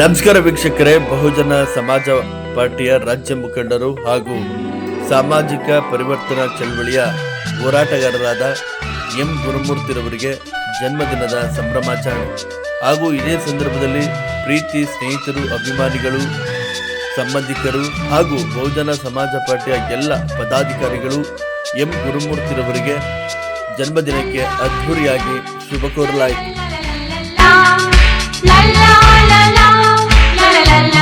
ನಮಸ್ಕಾರ ವೀಕ್ಷಕರೇ, ಬಹುಜನ ಸಮಾಜ ಪಾರ್ಟಿಯ ರಾಜ್ಯ ಮುಖಂಡರು ಹಾಗೂ ಸಾಮಾಜಿಕ ಪರಿವರ್ತನಾ ಚಳವಳಿಯ ಹೋರಾಟಗಾರರಾದ ಎಂ ಗುರುಮೂರ್ತಿರವರಿಗೆ ಜನ್ಮದಿನದ ಸಂಭ್ರಮಾಚರಣೆ. ಹಾಗೂ ಇದೇ ಸಂದರ್ಭದಲ್ಲಿ ಪ್ರೀತಿ, ಸ್ನೇಹಿತರು, ಅಭಿಮಾನಿಗಳು, ಸಂಬಂಧಿಕರು ಹಾಗೂ ಬಹುಜನ ಸಮಾಜ ಪಾರ್ಟಿಯ ಎಲ್ಲ ಪದಾಧಿಕಾರಿಗಳು ಎಂ ಗುರುಮೂರ್ತಿರವರಿಗೆ ಜನ್ಮದಿನಕ್ಕೆ ಅದ್ಧೂರಿಯಾಗಿ ಶುಭ ಕೋರಲಾಯಿತು.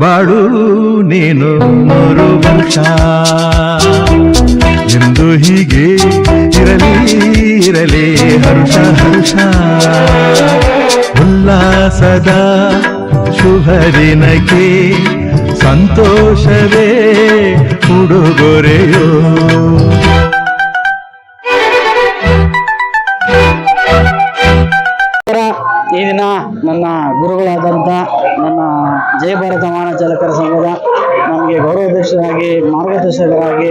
ಬಾಳು ನೀನು ನೂರು ವಂಶ ಎಂದು ಹೀಗೆ ಇರಲಿ ಇರಲಿ, ಹರ್ಷ ಹರ್ಷ. ಉಲ್ಲಾಸದ ಶುಭ ದಿನಕ್ಕೆ ಸಂತೋಷವೇ ಉಡುಗೊರೆಯೋ. ಗೌರವಾಧ್ಯಕ್ಷರಾಗಿ ಮಾರ್ಗದರ್ಶಕರಾಗಿ.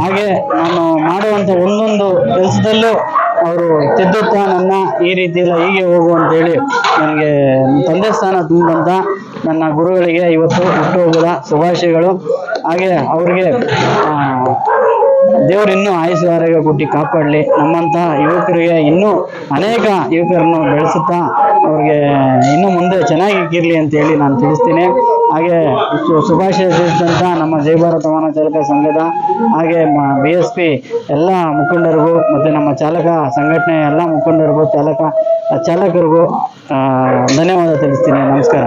ಹಾಗೆ ನಾನು ಮಾಡುವಂಥ ಒಂದೊಂದು ಕೆಲಸದಲ್ಲೂ ಅವರು ತಿದ್ದುತ್ತಾ ನನ್ನ ಈ ರೀತಿ ಹೀಗೆ ಹೋಗು ಅಂತೇಳಿ ನನಗೆ ತಂದೆ ಸ್ಥಾನ ತುಂಬಂತ ನನ್ನ ಗುರುಗಳಿಗೆ ಇವತ್ತು ಹುಟ್ಟುಹಬ್ಬದ ಶುಭಾಶಯಗಳು. ಹಾಗೆ ಅವರಿಗೆ ದೇವರು ಇನ್ನೂ ಆಯುಷ್ ಆರೋಗ್ಯ ಕೊಟ್ಟು ಕಾಪಾಡಲಿ. ನಮ್ಮಂತಹ ಯುವಕರಿಗೆ ಇನ್ನೂ ಅನೇಕ ಯುವಕರನ್ನು ಬೆಳೆಸುತ್ತಾ ಅವ್ರಿಗೆ ಇನ್ನು ಮುಂದೆ ಚೆನ್ನಾಗಿರ್ಲಿ ಅಂತ ಹೇಳಿ ನಾನು ತಿಳಿಸ್ತೀನಿ. ಹಾಗೆ ಶುಭಾಶಯ ತಿಳಿಸಿದಂಥ ನಮ್ಮ ಜೈ ಭಾರತ ವಾಹನ ಚಾಲಕ ಸಂಘದ, ಹಾಗೆ ಬಿ ಎಸ್ ಪಿ ಎಲ್ಲ ಮುಖಂಡರಿಗೂ ಮತ್ತು ನಮ್ಮ ಚಾಲಕ ಸಂಘಟನೆ ಎಲ್ಲ ಮುಖಂಡರಿಗೂ, ಚಾಲಕ, ಚಾಲಕರಿಗೂ ಧನ್ಯವಾದ ತಿಳಿಸ್ತೀನಿ. ನಮಸ್ಕಾರ.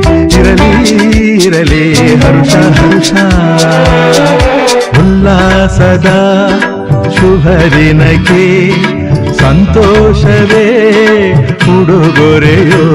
ಸದಾ ಶುಭದಿನಕ್ಕೆ ಸಂತೋಷವೇ ಉಡುಗೊರೆಯೋ.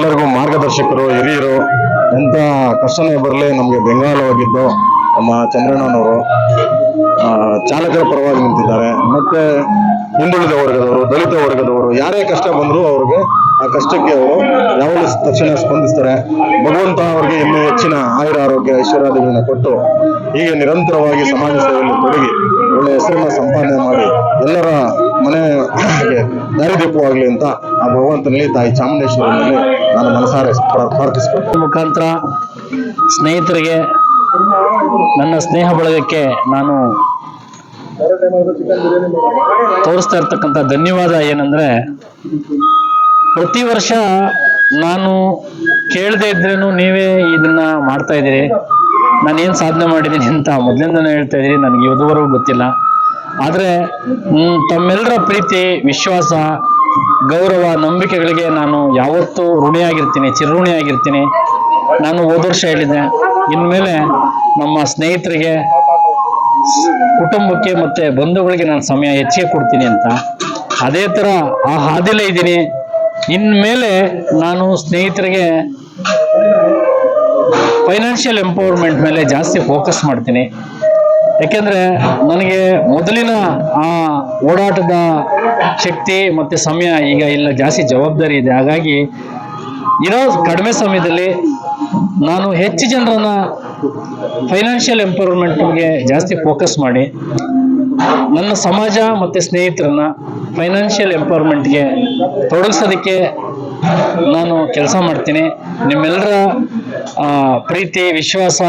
ನಮಗೆಲ್ಲರಿಗೂ ಮಾರ್ಗದರ್ಶಕರು, ಹಿರಿಯರು ಎಂಥ ಕಷ್ಟನೇ ಬರಲಿ, ನಮಗೆ ಬೆಂಗಾಲವಾಗಿದ್ದು ನಮ್ಮ ಚಂದ್ರಣ್ಣನವರು ಚಾಲಕರ ಪರವಾಗಿ ನಿಂತಿದ್ದಾರೆ. ಮತ್ತೆ ಹಿಂದುಳಿದ ವರ್ಗದವರು, ದಲಿತ ವರ್ಗದವರು, ಯಾರೇ ಕಷ್ಟ ಬಂದರೂ ಅವ್ರಿಗೆ ಆ ಕಷ್ಟಕ್ಕೆ ಅವರು ಯಾವಾಗಲೂ ತಕ್ಷಣ ಸ್ಪಂದಿಸ್ತಾರೆ. ಭಗವಂತ ಅವರಿಗೆ ಇನ್ನೂ ಹೆಚ್ಚಿನ ಆಯುರ, ಆರೋಗ್ಯ ಐಶ್ವರ್ಯಾದಿಗಳನ್ನ ಕೊಟ್ಟು ಹೀಗೆ ನಿರಂತರವಾಗಿ ಸಮಾಜ ಸೇವೆಯಲ್ಲಿ ತೊಡಗಿ ಆ ತಾಯಿ ತಾಯಿ ಮೇಲೆ ನಾನು ಮನಸಾರೆ ಪ್ರ- ಪ್ರಾರ್ಥಿಸ್ಬೇಕು ಮುಖಾಂತರ ಸ್ನೇಹಿತರಿಗೆ ನನ್ನ ಸ್ನೇಹ ಬಳಗಕ್ಕೆ ನಾನು ತೋರಿಸ್ತಾ ಇರ್ತಕ್ಕಂಥ ಧನ್ಯವಾದ ಏನಂದ್ರೆ, ಪ್ರತಿ ವರ್ಷ ನಾನು ಕೇಳದೆ ಇದ್ರೇನು ನೀವೇ ಇದನ್ನ ಮಾಡ್ತಾ ಇದ್ದೀರಿ, ನಾನೇನು ಸಾಧನೆ ಮಾಡಿದ್ದೀನಿ ಅಂತ ಮೊದಲಿಂದ ಹೇಳ್ತಾ ಇದ್ದೀರಿ, ನನಗೆ ಇದುವರೆಗೂ ಗೊತ್ತಿಲ್ಲ. ಆದರೆ ತಮ್ಮೆಲ್ಲರ ಪ್ರೀತಿ, ವಿಶ್ವಾಸ ಗೌರವ ನಂಬಿಕೆಗಳಿಗೆ ನಾನು ಯಾವತ್ತೂ ಋಣಿಯಾಗಿರ್ತೀನಿ, ಚಿರಋಣಿಯಾಗಿರ್ತೀನಿ. ನಾನು ಹೋದ ವರ್ಷ ಹೇಳಿದ್ದೆ ಇನ್ಮೇಲೆ ನಮ್ಮ ಸ್ನೇಹಿತರಿಗೆ, ಕುಟುಂಬಕ್ಕೆ ಮತ್ತೆ ಬಂಧುಗಳಿಗೆ ನಾನು ಸಮಯ ಹೆಚ್ಚಿಗೆ ಕೊಡ್ತೀನಿ ಅಂತ. ಅದೇ ಥರ ಆ ಹಾದಿಲೇ ಇದ್ದೀನಿ. ಇನ್ಮೇಲೆ ನಾನು ಸ್ನೇಹಿತರಿಗೆ ಫೈನಾನ್ಷಿಯಲ್ ಎಂಪವರ್ಮೆಂಟ್ ಮೇಲೆ ಜಾಸ್ತಿ ಫೋಕಸ್ ಮಾಡ್ತೀನಿ. ಯಾಕೆಂದ್ರೆ ನನಗೆ ಮೊದಲಿನ ಆ ಓಡಾಟದ ಶಕ್ತಿ ಮತ್ತೆ ಸಮಯ ಈಗ ಇಲ್ಲ, ಜಾಸ್ತಿ ಜವಾಬ್ದಾರಿ ಇದೆ. ಹಾಗಾಗಿ ಇರೋ ಕಡಿಮೆ ಸಮಯದಲ್ಲಿ ನಾನು ಹೆಚ್ಚು ಜನರನ್ನ ಫೈನಾನ್ಷಿಯಲ್ ಎಂಪವರ್ಮೆಂಟ್ಗೆ ಜಾಸ್ತಿ ಫೋಕಸ್ ಮಾಡಿ, ನನ್ನ ಸಮಾಜ ಮತ್ತು ಸ್ನೇಹಿತರನ್ನ ಫೈನಾನ್ಷಿಯಲ್ ಎಂಪವರ್ಮೆಂಟ್ಗೆ ತೊಡಗಿಸೋದಕ್ಕೆ ನಾನು ಕೆಲಸ ಮಾಡ್ತೀನಿ. ನಿಮ್ಮೆಲ್ಲರ ಪ್ರೀತಿ, ವಿಶ್ವಾಸ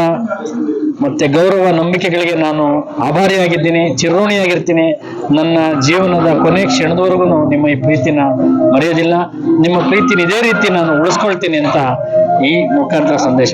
ಮತ್ತು ಗೌರವ ನಂಬಿಕೆಗಳಿಗೆ ನಾನು ಆಭಾರಿಯಾಗಿದ್ದೀನಿ ಚಿರೋಣಿಯಾಗಿರ್ತೀನಿ ನನ್ನ ಜೀವನದ ಕೊನೆ ಕ್ಷಣದವರೆಗೂ ನಿಮ್ಮ ಈ ಪ್ರೀತಿನ ಮರೆಯೋದಿಲ್ಲ. ನಿಮ್ಮ ಪ್ರೀತಿನ ಇದೇ ರೀತಿ ನಾನು ಉಳಿಸ್ಕೊಳ್ತೀನಿ ಅಂತ ಈ ಮುಖಾಂತರ ಸಂದೇಶ